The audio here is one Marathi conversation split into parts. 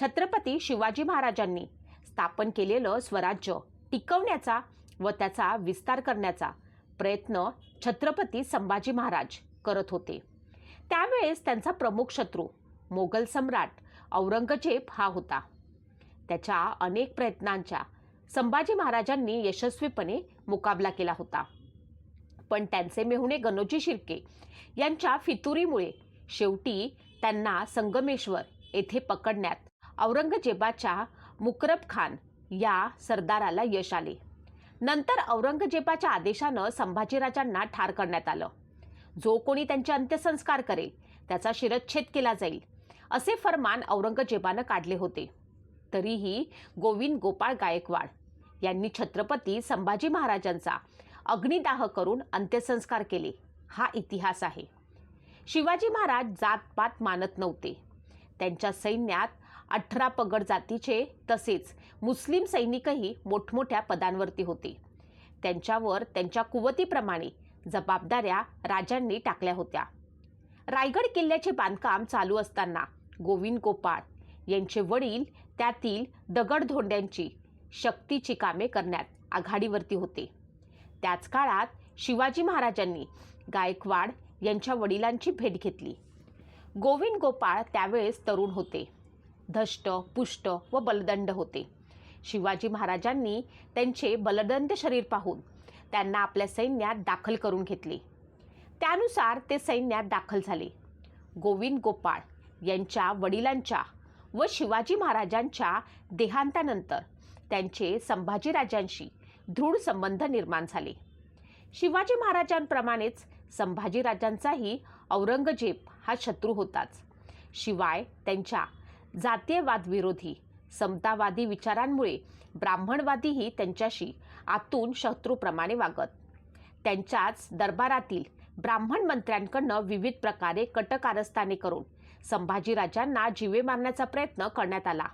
छत्रपती शिवाजी महाराजांनी स्थापन केलेलं स्वराज्य टिकवण्याचा व त्याचा विस्तार करण्याचा प्रयत्न छत्रपती संभाजी महाराज करत होते. त्यावेळेस त्यांचा प्रमुख शत्रू मोगल सम्राट औरंगजेब हा होता. त्याच्या अनेक प्रयत्नांच्या संभाजी महाराजांनी यशस्वीपणे मुकाबला केला होता. पण त्यांचे मेहुणे गणोजी शिर्के यांच्या फितुरीमुळे शेवटी त्यांना संगमेश्वर येथे पकडण्यात औरंगजेबाच्या मुकरब खान या सरदाराला यश आले. नंतर औरंगजेबाच्या आदेशानं संभाजीराजांना ठार करण्यात आलं. जो कोणी त्यांचे अंत्यसंस्कार करेल त्याचा शिरच्छेद केला जाईल असे फरमान औरंगजेबानं काढले होते. तरीही गोविंद गोपाळ गायकवाड यांनी छत्रपती संभाजी महाराजांचा अग्निदाह करून अंत्यसंस्कार केले. हा इतिहास आहे. शिवाजी महाराज जातपात मानत नव्हते. त्यांच्या सैन्यात अठरा पगड जातीचे तसेच मुस्लिम सैनिकही मोठमोठ्या पदांवरती होते. त्यांच्यावर त्यांच्या कुवतीप्रमाणे जबाबदाऱ्या राजांनी टाकल्या होत्या. रायगड किल्ल्याचे बांधकाम चालू असताना गोविंद गोपाळ यांचे वडील त्यातील दगडधोंड्यांची शक्तीची कामे करण्यात आघाडीवरती होते. त्याच काळात शिवाजी महाराजांनी गायकवाड यांच्या वडिलांची भेट घेतली. गोविंद गोपाळ त्यावेळेस तरुण होते. धष्ट पुष्ट व बलदंड होते. शिवाजी महाराजांनी त्यांचे बलदंड शरीर पाहून त्यांना आपल्या सैन्यात दाखल करून घेतले. त्यानुसार ते सैन्यात दाखल झाले. गोविंद गोपाळ यांच्या वडिलांच्या व शिवाजी महाराजांच्या देहांतानंतर त्यांचे संभाजीराजांशी दृढ संबंध निर्माण झाले. शिवाजी महाराजांप्रमाणेच संभाजीराजांचाही औरंगजेब हा शत्रू होताच. शिवाय त्यांच्या जातीयवादविरोधी समतावादी विचारांमुळे ब्राह्मणवादीही त्यांच्याशी आतून शत्रूप्रमाणे वागत. त्यांच्याच दरबारातील ब्राह्मण मंत्र्यांकडनं विविध प्रकारे कटकारस्थाने करून संभाजीराजांना जीवे मारण्याचा प्रयत्न करण्यात आला.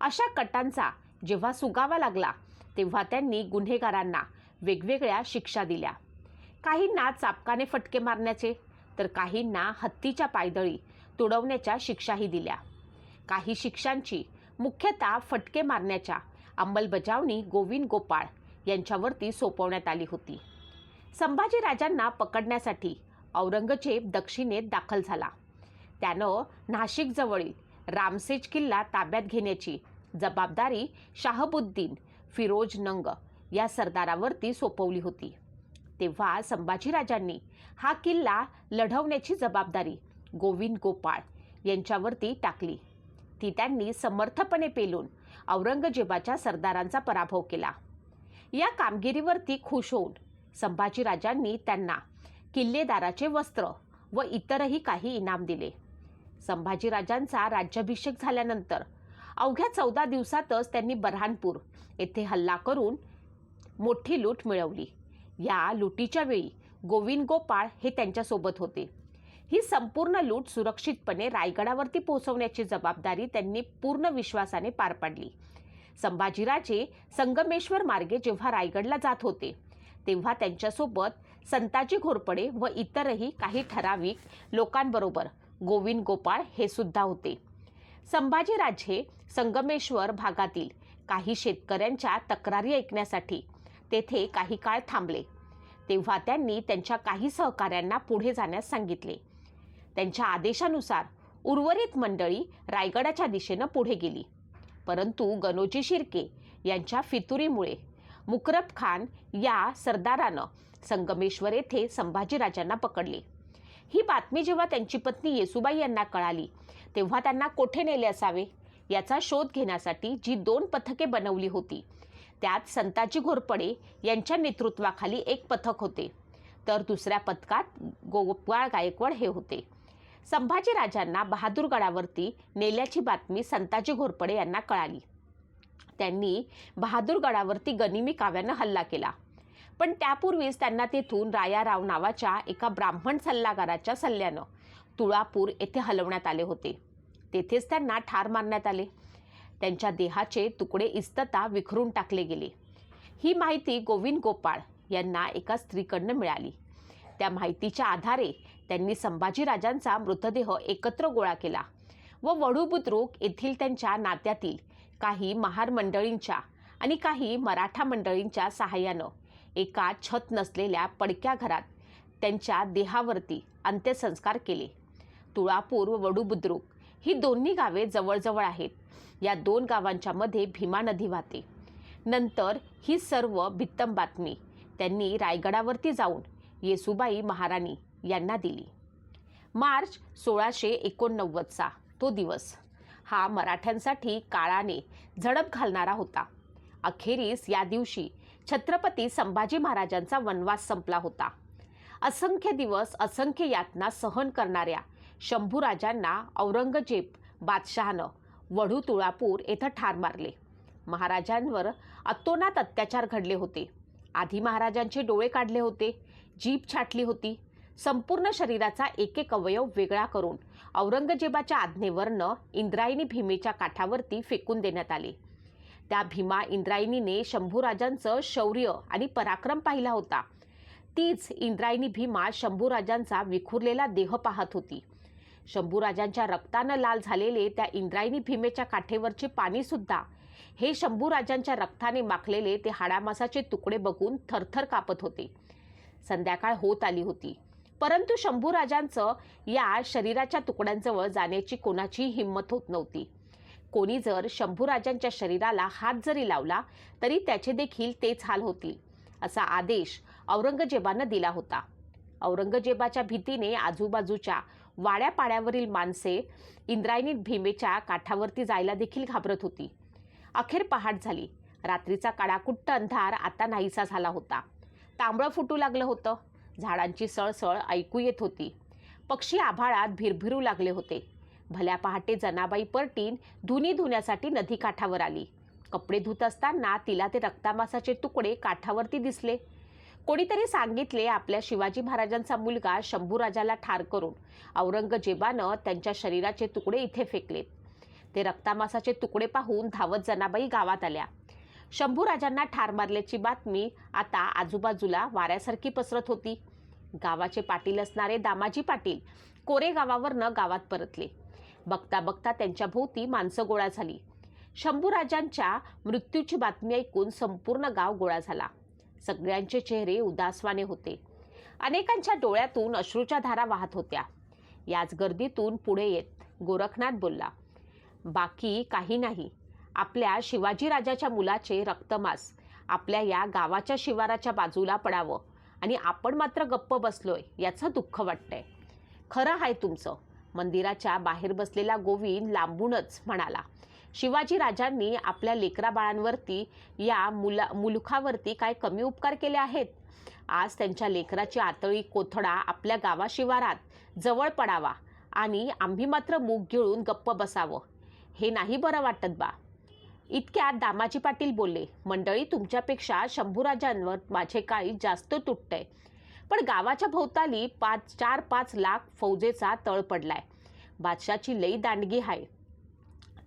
अशा कटांचा जेव्हा सुगावा लागला तेव्हा त्यांनी गुन्हेगारांना वेगवेगळ्या शिक्षा दिल्या. काहींना चापकाने फटके मारण्याचे तर काहींना हत्तीच्या पायदळी तुडवण्याच्या शिक्षाही दिल्या. काही शिक्षांची मुख्यतः फटके मारण्याच्या अंमलबजावणी गोविंद गोपाळ यांच्यावरती सोपवण्यात आली होती. संभाजीराजांना पकडण्यासाठी औरंगजेब दक्षिणेत दाखल झाला. त्यानं नाशिकजवळील रामसेज किल्ला ताब्यात घेण्याची जबाबदारी शाहबुद्दीन फिरोज नंग या सरदारावरती सोपवली होती. तेव्हा संभाजीराजांनी हा किल्ला लढवण्याची जबाबदारी गोविंद गोपाळ यांच्यावरती टाकली. ती त्यांनी समर्थपणे पेलून औरंगजेबाच्या सरदारांचा पराभव केला. या कामगिरीवरती खुश होऊन संभाजीराजांनी त्यांना किल्लेदाराचे वस्त्र व इतरही काही इनाम दिले. संभाजीराजांचा राज्याभिषेक झाल्यानंतर अवघ्या चौदा दिवसातच त्यांनी बऱ्हाणपूर येथे हल्ला करून मोठी लूट मिळवली. या लुटीच्या वेळी गोविंद गोपाळ हे त्यांच्यासोबत होते. ही संपूर्ण लूट सुरक्षितपणे रायगडावरती पोहोचवण्याची जबाबदारी त्यांनी पूर्ण विश्वासाने पार पाडली. संभाजीराजे संगमेश्वर मार्गे जेव्हा रायगडला जात होते तेव्हा त्यांच्यासोबत संताजी घोरपडे व इतरही काही ठराविक लोकांबरोबर गोविंद गोपाळ हे सुद्धा होते. संभाजीराजे संगमेश्वर भागातील काही शेतकऱ्यांच्या तक्रारी ऐकण्यासाठी तेथे काही काळ थांबले. तेव्हा त्यांनी त्यांच्या काही सहकाऱ्यांना पुढे जाण्यास सांगितले. त्यांच्या आदेशानुसार उर्वरित मंडळी रायगडाच्या दिशेनं पुढे गेली. परंतु गणोजी शिर्के यांच्या फितुरीमुळे मुकरब खान या सरदारानं संगमेश्वर येथे संभाजीराजांना पकडले. ही बातमी जेव्हा त्यांची पत्नी येसुबाई यांना कळाली तेव्हा त्यांना कोठे नेले असावे? याचा शोध घेण्यासाठी जी दोन पथके बनवली होती त्यात संताजी घोरपडे यांच्या नेतृत्वाखाली एक पथक होते. तर दुसऱ्या पथकात गोपाळ गायकवाड हे होते. संभाजीराजांना बहादूरगडावरती नेल्याची बातमी संताजी घोरपडे यांना कळाली. त्यांनी बहादूरगडावरती गनिमी काव्यानं हल्ला केला. पण त्यापूर्वीच त्यांना तेथून रायाराव नावाच्या एका ब्राह्मण सल्लागाराच्या सल्ल्यानं तुळापूर येथे हलवण्यात आले होते. तेथेच त्यांना ठार मारण्यात आले. त्यांच्या देहाचे तुकडे इस्तता विखरून टाकले गेले. ही माहिती गोविंद गोपाळ यांना एका स्त्रीकडनं मिळाली. त्या माहितीच्या आधारे त्यांनी संभाजीराजांचा मृतदेह एकत्र गोळा केला व वडू बुद्रुक येथील त्यांच्या नात्यातील काही महार मंडळींच्या आणि काही मराठा मंडळींच्या सहाय्यानं एका छत नसलेल्या पडक्या घरात त्यांच्या देहावरती अंत्यसंस्कार केले. तुळापूर व वडू बुद्रुक ही दोन्ही गावे जवळजवळ आहेत. या दोन गावांच्या मध्ये भीमा नदी वाहते. नंतर ही सर्व भित्तम बातमी त्यांनी रायगडावरती जाऊन येसुबाई महाराणी यांना दिली. मार्च सोळाशे एकोणनव्वदचा तो दिवस. हा मराठ्यांसाठी काळाने झडप घालणारा होता. अखेरीस या दिवशी छत्रपती संभाजी महाराजांचा वनवास संपला होता. असंख्य दिवस असंख्य यातना सहन करणाऱ्या शंभूराजांना औरंगजेब बादशहानं वढू तुळापूर येथं ठार मारले. महाराजांवर अतोनात अत्याचार घडले होते. आधी महाराजांचे डोळे काढले होते जीभ छाटली होती. संपूर्ण शरीराचा एक एक अवयव वेगळा करून औरंगजेबाच्या आज्ञेवरनं इंद्रायणी भीमेच्या काठावरती फेकून देण्यात आले. त्या भीमा इंद्रायणीने शंभूराजांचं शौर्य आणि पराक्रम पाहिला होता. तीच इंद्रायणी भीमा शंभूराजांचा विखुरलेला देह पाहत होती. शंभूराजांच्या रक्तानं लाल झालेले त्या इंद्रायणी भीमेच्या काठेवरचे पाणीसुद्धा हे शंभूराजांच्या रक्ताने माखलेले ते हाडामासाचे तुकडे बघून थरथर कापत होते. संध्याकाळ होत आली होती. परंतु शंभूराजांचं या शरीराच्या तुकड्यांजवळ जाण्याची कोणाची हिंमत होत नव्हती. कोणी जर शंभूराजांच्या शरीराला हात जरी लावला तरी त्याचे देखील तेच हाल होतील असा आदेश औरंगजेबानं दिला होता. औरंगजेबाच्या भीतीने आजूबाजूच्या वाड्यापाड्यावरील माणसे इंद्रायणी भीमेच्या काठावरती जायला देखील घाबरत होती. अखेर पहाट झाली. रात्रीचा काळाकुट्ट अंधार आता नाहीसा झाला होता. तांबळं फुटू लागलं होतं. झाडांची सळसळ ऐकू येत होती. पक्षी आभाळात भिरभिरू लागले होते. भल्या पहाटे जनाबाई परटीन धुनी धुण्यासाठी नदीकाठावर आली. कपडे धुत असताना तिला ते रक्तामासाचे तुकडे काठावरती दिसले. कोणीतरी सांगितले आपल्या शिवाजी महाराजांचा मुलगा शंभूराजाला ठार करून औरंगजेबानं त्यांच्या शरीराचे तुकडे इथे फेकलेत. ते रक्तामासाचे तुकडे पाहून धावत जनाबाई गावात आल्या. शंभूराजांना ठार मारल्याची बातमी आता आजूबाजूला वाऱ्यासारखी पसरत होती. गावाचे पाटील असणारे दामाजी पाटील कोरे गावावरनं गावात परतले. बघता बघता त्यांच्या भोवती माणसं गोळा झाली. शंभूराजांच्या मृत्यूची बातमी ऐकून संपूर्ण गाव गोळा झाला. सगळ्यांचे चेहरे उदासवाने होते. अनेकांच्या डोळ्यातून अश्रूच्या धारा वाहत होत्या. याच गर्दीतून पुढे येत गोरखनाथ बोलला बाकी काही नाही. आपल्या शिवाजीराजाच्या मुलाचे रक्तमास आपल्या या गावाच्या शिवाराच्या बाजूला पडावं आणि आपण मात्र गप्प बसलोय याचं दुःख वाटतंय. खरं आहे तुमचं. मंदिराच्या बाहेर बसलेला गोविंद लांबूनच म्हणाला शिवाजी राजांनी आपल्या लेकरा बाळांवरती या मुला मुलुखावरती काय कमी उपकार केले आहेत? आज त्यांच्या लेकराची आतळी कोथडा आपल्या गावाशिवारात जवळ पडावा आणि आम्ही मात्र मूग गिळून गप्प बसावं. हे नाही बरं वाटत बा. इतक्यात दामाजी पाटील बोलले मंडळी तुमच्यापेक्षा शंभूराजांवर माझे काही जास्त तुटतंय. पण गावाच्या भोवताली पाच चार पाच लाख फौजेचा तळ पडलाय. बादशाची लई दांडगी आहे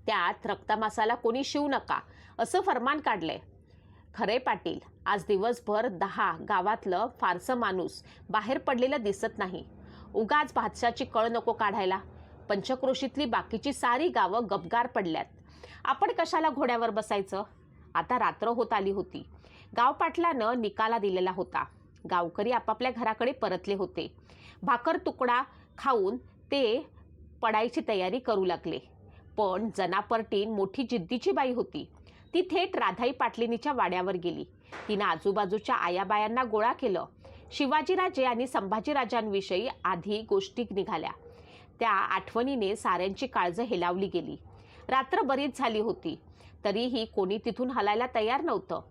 त्यात रक्तामासाला कोणी शिवू नका असं फरमान काढलंय. खरे पाटील आज दिवसभर दहा गावातलं फारसं माणूस बाहेर पडलेलं दिसत नाही. उगाच बादशाची कळ नको काढायला. पंचक्रोशीतली बाकीची सारी गावं गबगार पडल्यात. आपण कशाला घोड्यावर बसायचं? आता रात्र होत आली होती. गाव पाटलानं निकाला दिलेला होता. गावकरी आपापल्या घराकडे परतले होते. भाकर तुकडा खाऊन ते पडायची तयारी करू लागले. पण जनापरटीन मोठी जिद्दीची बाई होती. ती थेट राधाई पाटलिनीच्या वाड्यावर गेली. तिनं आजूबाजूच्या आयाबायांना गोळा केलं. शिवाजीराजे आणि संभाजीराजांविषयी आधी गोष्टी निघाल्या. त्या आठवणीने साऱ्यांची काळजं हेलावली गेली. रात्र बरीच झाली होती. तरीही कोणी तिथून हलायला तयार नव्हतं.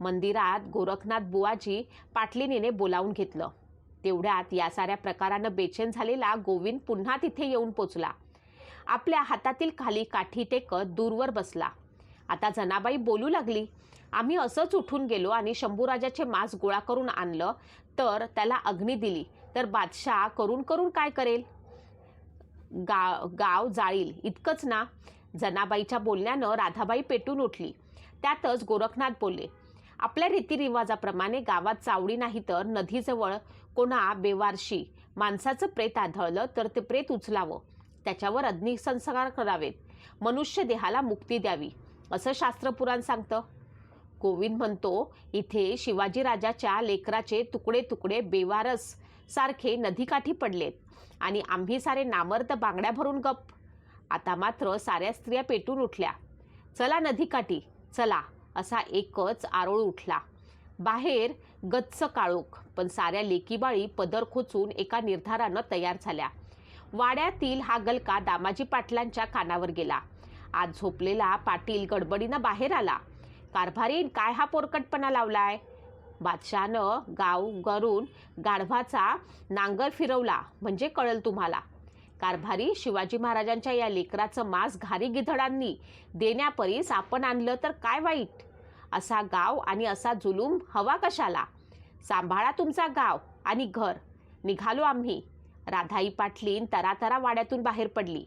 मंदिरात गोरखनाथ बुवाजी पाटलिनीने बोलावून घेतलं. तेवढ्यात या साऱ्या प्रकारानं बेचैन झालेला गोविंद पुन्हा तिथे येऊन पोचला. आपल्या हातातील खाली काठी टेकत दूरवर बसला. आता जनाबाई बोलू लागली आम्ही असंच उठून गेलो आणि शंभूराजाचे मांस गोळा करून आणलं तर त्याला अग्नी दिली तर बादशाह करून करून काय करेल? गा गाव जाळील इतकंच ना? जनाबाईच्या बोलण्यानं राधाबाई पेटून उठली. त्यातच गोरखनाथ बोलले आपल्या रीतिरिवाजाप्रमाणे गावात चावडी नाही तर नदीजवळ कोणा बेवारशी माणसाचं प्रेत आढळलं तर ते प्रेत उचलावं. त्याच्यावर अग्निसंस्कार करावेत. मनुष्य देहाला मुक्ती द्यावी. असं शास्त्रपुराण सांगतं. गोविंद म्हणतो इथे शिवाजी राजाच्या लेकराचे तुकडे तुकडे बेवारस सारखे नदीकाठी पडलेत आणि आम्ही सारे नामर्द बांगड्या भरून गप आता मात्र साऱ्या स्त्रिया पेटून उठल्या. चला नदीकाठी चला असा एकच आरोळ उठला. बाहेर गच्च काळोख पण साऱ्या लेकीबाळी पदर खोचून एका निर्धारानं तयार झाल्या. वाड्यातील हा गलका दामाजी पाटलांच्या कानावर गेला. आज झोपलेला पाटील गडबडीनं बाहेर आला. कारभारीन काय हा पोरकटपणा लावलाय? बादशहानं गाव गरून गाढवाचा नांगर फिरवला. म्हणजे कळल तुम्हाला. कारभारी शिवाजी महाराजांच्या या लेकराचं मांस घारी गिधडांनी देण्यापरीस आपण आणलं तर काय वाईट? असा गाव आणि असा जुलूम हवा कशाला? सांभाळा तुमचा गाव आणि घर. निघालो आम्ही. राधाई पाटलीन तरातरा वाड्यातून बाहेर पडली.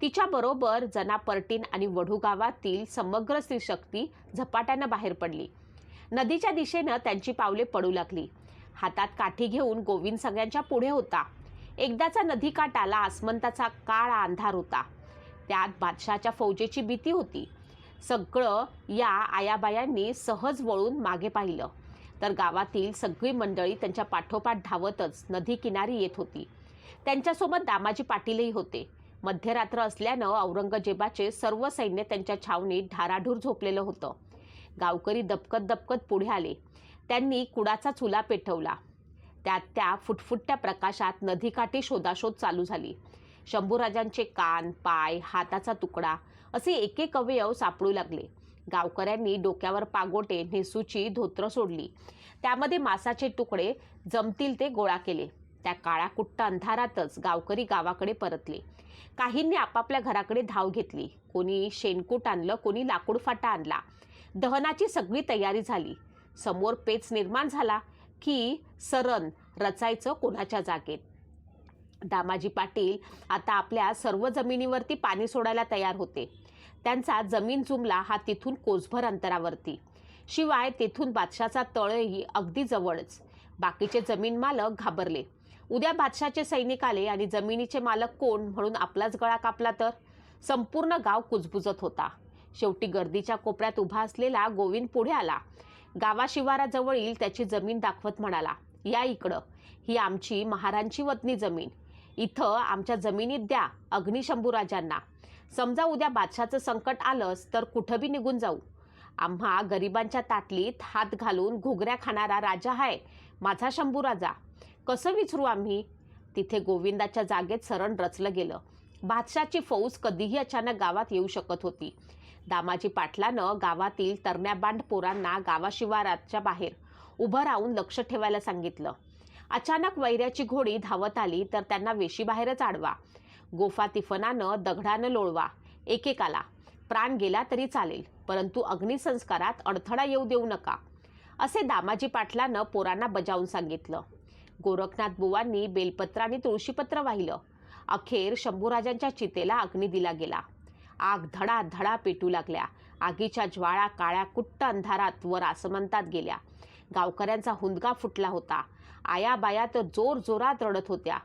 तिच्याबरोबर जना परटीन आणि वढू गावातील समग्र स्त्रीशक्ती झपाट्यानं बाहेर पडली. नदीच्या दिशेनं त्यांची पावले पडू लागली. हातात काठी घेऊन गोविंद सगळ्यांच्या पुढे होता. एकदाचा नदीकाठाला आसमंताचा काळा अंधार होता. त्यात बादशाच्या फौजेची भीती होती. सगळं या आयाबायांनी सहज वळून मागे पाहिलं. तर गावातील सगळी मंडळी त्यांच्या पाठोपाठ धावतच नदी किनारी येत होती. त्यांच्यासोबत दामाजी पाटीलही होते. मध्यरात्र असल्यानं औरंगजेबाचे सर्व सैन्य त्यांच्या छावणीत ढाराढूर झोपलेलं होतं. गावकरी दबकत दबकत पुढे आले. त्यांनी कुडाचा चुला पेटवला त्यात त्या फुटफुटत्या प्रकाशात नदीकाठी शोधाशोध चालू झाली. शंभूराजांचे कान पाय हाताचा तुकडा असे एक एक अवयव सापडू लागले. गावकऱ्यांनी डोक्यावर पागोटे नेसूची धोत्र सोडली. त्यामध्ये मासाचे तुकडे जमतील ते गोळा केले. त्या काळा कुट्ट अंधारातच गावकरी गावाकडे परतले. काहींनी आपापल्या घराकडे धाव घेतली. कोणी शेणकूट आणलं कोणी लाकूड फाटा आणला. दहनाची सगळी तयारी झाली. समोर पेच निर्माण झाला. की सरण रचायचं कोणाच्या जागेत? दामाजी पाटील आता आपल्या सर्व जमिनीवरती पाणी सोडायला तयार होते. त्यांचा जमीन जुमला हा तिथून कोसभर अंतरावरती. शिवाय तेथून बादशाचा तळही अगदी जवळच. बाकीचे जमीन मालक घाबरले. उद्या बादशाचे सैनिक आले आणि जमिनीचे मालक कोण म्हणून आपलाच गळा कापला तर? संपूर्ण गाव कुजबुजत होता. शेवटी गर्दीच्या कोपऱ्यात उभा असलेला गोविंद पुढे आला. गावाशिवाराजवळील त्याची जमीन दाखवत म्हणाला या इकडं. ही आमची महारांची वतनी जमीन. इथं आमच्या जमिनीत द्या अग्निशंभूराजांना. समजा उद्या बादशाचं संकट आलंच तर कुठं बी निघून जाऊ. आम्हा गरिबांच्या ताटलीत हात घालून घुगऱ्या खाणारा राजा आहे माझा शंभूराजा. कसं विचारू आम्ही? तिथे गोविंदाच्या जागेत सरण रचलं गेलं. बादशाची फौज कधीही अचानक गावात येऊ शकत होती. दामाजी पाटलानं गावातील तरण्याबांड पोरांना गावाशिवाराच्या बाहेर उभं राहून लक्ष ठेवायला सांगितलं. अचानक वैऱ्याची घोडी धावत आली तर त्यांना वेशीबाहेरच आडवा. गोफा तिफनानं दगडानं लोळवा. एकेकाला प्राण गेला तरी चालेल परंतु अग्निसंस्कारात अडथळा येऊ देऊ नका असे दामाजी पाटलानं पोरांना बजावून सांगितलं. गोरखनाथ बुवांनी बेलपत्र आणि तुळशीपत्र वाहिलं. अखेर शंभूराजांच्या चितेला अग्नी दिला गेला. आग धडा धडा पेटू लागल्या. आगीच्या ज्वाळा काळ्या कुट्ट अंधारात वर आसमंतात गेल्या. गावकऱ्यांचा हुंदगा फुटला होता. आया बाया तर जोर जोरात रडत होत्या.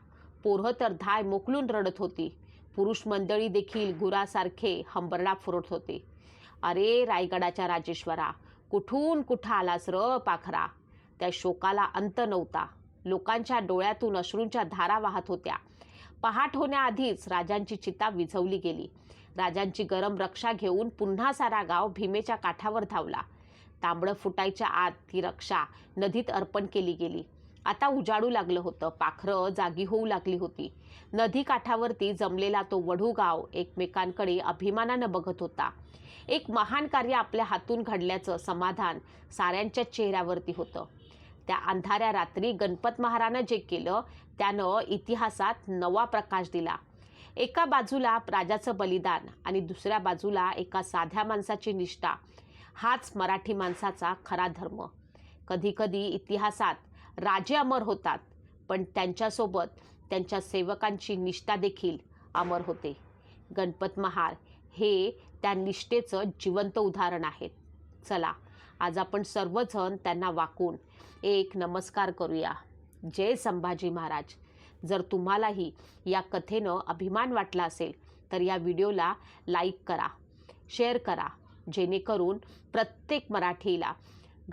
पोरं तर धाय मोकलून रडत होती. पुरुष मंडळी देखील गुरासारखे हंबरडा फुरत होते. अरे रायगडाच्या राजेश्वरा कुठून कुठं आलास र पाखरा? त्या शोकाला अंत नव्हता. लोकांच्या डोळ्यातून अश्रूंच्या धारा वाहत होत्या. पहाट होण्याआधीच राजांची चिता विझवली गेली. राजांची गरम रक्षा घेऊन पुन्हा सारा गाव भीमेच्या काठावर धावला. तांबडं फुटायच्या आत ती रक्षा नदीत अर्पण केली गेली. आता उजाडू लागलं होतं. पाखरं जागी होऊ लागली होती. नदी काठावरती जमलेला तो वढू गाव एकमेकांकडे अभिमानानं बघत होता. एक महान कार्य आपल्या हातून घडल्याचं समाधान साऱ्यांच्या चेहऱ्यावरती होतं. त्या अंधाऱ्या रात्री गणपत महारानं जे केलं त्यानं इतिहासात नवा प्रकाश दिला. एका बाजूला राजाचं बलिदान आणि दुसऱ्या बाजूला एका साध्या माणसाची निष्ठा. हाच मराठी माणसाचा खरा धर्म. कधीकधी इतिहासात राजे अमर होतात पण त्यांच्यासोबत त्यांच्या सेवकांची निष्ठा देखील अमर होते. गणपत महार हे त्या निष्ठेचं जिवंत उदाहरण आहेत. चला आज आपण सर्वजण त्यांना वाकून एक नमस्कार करूया. जय संभाजी महाराज. जर तुम्हालाही या कथेनं अभिमान वाटला असेल तर या व्हिडिओला लाईक करा शेअर करा जेणेकरून प्रत्येक मराठीला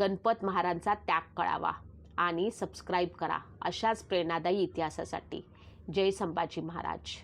गणपत महाराजांचा त्याग कळावा आणि सबस्क्राईब करा अशाच प्रेरणादायी इतिहासासाठी. जय संभाजी महाराज.